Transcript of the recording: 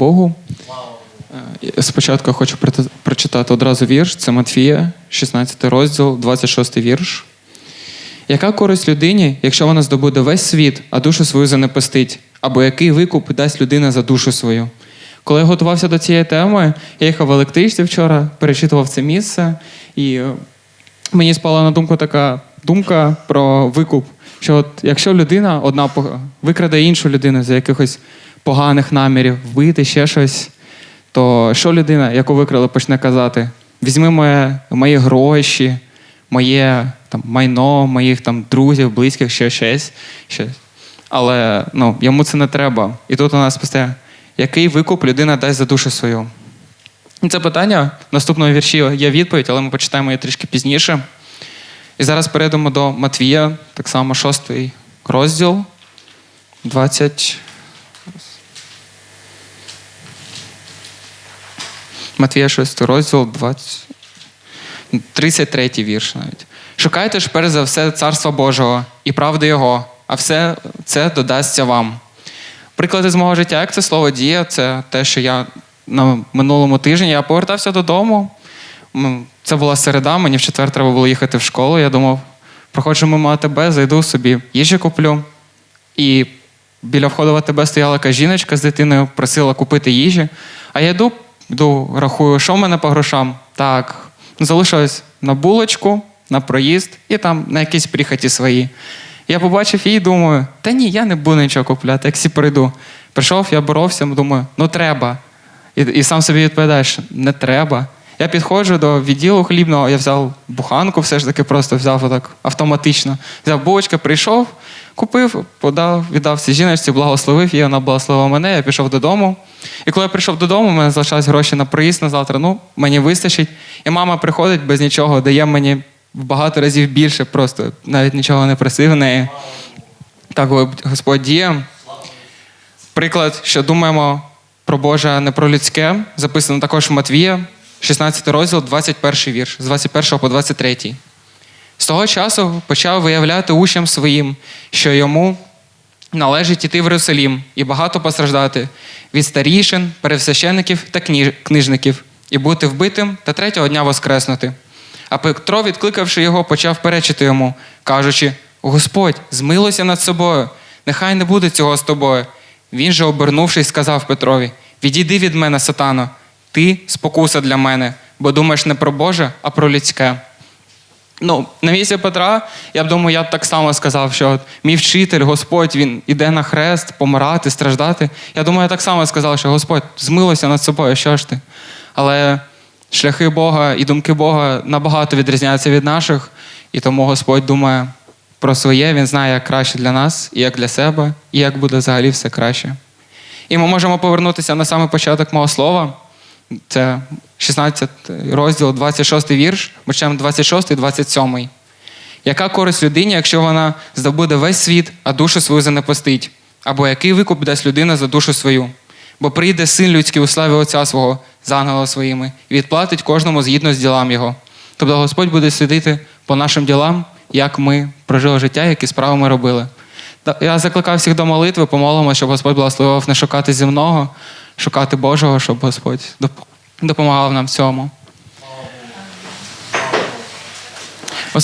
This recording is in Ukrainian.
Богу. Е, Спочатку хочу прочитати одразу вірш. Це Матфія, 16 розділ, 26 вірш. Яка користь людині, якщо вона здобуде весь світ, а душу свою занепастить? Або який викуп дасть людина за душу свою? Коли я готувався до цієї теми, я їхав в електричці вчора, перечитував це місце, і е, мені спала на думку така думка про викуп. Що от якщо людина одна викраде іншу людину за якихось поганих намірів, вбити ще щось, то що людина, яку викрали, почне казати? Візьми моє, мої гроші, моє там, майно, моїх там, друзів, близьких, ще щось. щось. Але ну, йому це не треба. І тут у нас постає, який викуп людина дасть за душу свою? І Це питання в наступному вірші є відповідь, але ми почитаємо її трішки пізніше. І зараз перейдемо до Матвія, так само шостий розділ, 20. Матвія 6 розділ, 20... 33 вірш навіть. Шукайте ж перш за все царства Божого і правди Його, а все це додасться вам. Приклади з мого життя, як це слово діє, це те, що я на минулому тижні я повертався додому. Це була середа, мені в четвер треба було їхати в школу. Я думав, проходжу мимо АТБ, зайду собі, їжі куплю. І біля входу в АТБ стояла якась жіночка з дитиною, просила купити їжі. А я йду, йду, рахую, що в мене по грошам. Так, залишилось на булочку, на проїзд і там на якісь прихоті свої. Я побачив її і думаю, та ні, я не буду нічого купляти, як всі прийду. Прийшов, я боровся, думаю, ну треба. І, і сам собі відповідаєш, не треба. Я підходжу до відділу хлібного, я взяв буханку, все ж таки просто взяв отак автоматично. Взяв булочки, прийшов, купив, подав, віддав цій жіночці, благословив її, вона благословила мене, я пішов додому. І коли я прийшов додому, у мене залишались гроші на проїзд на завтра. Ну, мені вистачить. І мама приходить без нічого, дає мені в багато разів більше, просто навіть нічого не просив в неї. Так Господь діє. Приклад, що думаємо про Боже, а не про людське, записано також в Матвія, 16 розділ, 21 вірш, з 21 по 23. З того часу почав виявляти учням своїм, що йому належить іти в Єрусалім і багато постраждати від старішин, пересвящеників та книжників, і бути вбитим та третього дня воскреснути. А Петро, відкликавши його, почав перечити йому, кажучи: Господь, змилуйся над собою, нехай не буде цього з тобою. Він же, обернувшись, сказав Петрові: Відійди від мене, сатано, ти спокуса для мене, бо думаєш не про Боже, а про людське. Ну, на місці Петра, я б думаю, я б так само сказав, що от мій вчитель, Господь, він іде на хрест, помирати, страждати. Я думаю, я так само сказав, що Господь, змилуйся над собою, що ж ти? Але шляхи Бога і думки Бога набагато відрізняються від наших, і тому Господь думає про своє, Він знає, як краще для нас, і як для себе, і як буде взагалі все краще. І ми можемо повернутися на самий початок мого слова. Це 16 розділ, 26 вірш, почнемо 26 і 27. Яка користь людині, якщо вона здобуде весь світ, а душу свою занепастить? Або який викуп дасть людина за душу свою? Бо прийде син людський у славі Отця свого з ангелами своїми і відплатить кожному згідно з ділам його. Тобто Господь буде слідити по нашим ділам, як ми прожили життя, які справи ми робили. Я закликав всіх до молитви, помолимо, щоб Господь благословив не шукати земного, шукати Божого, щоб Господь доп- допомагав нам в цьому. Господь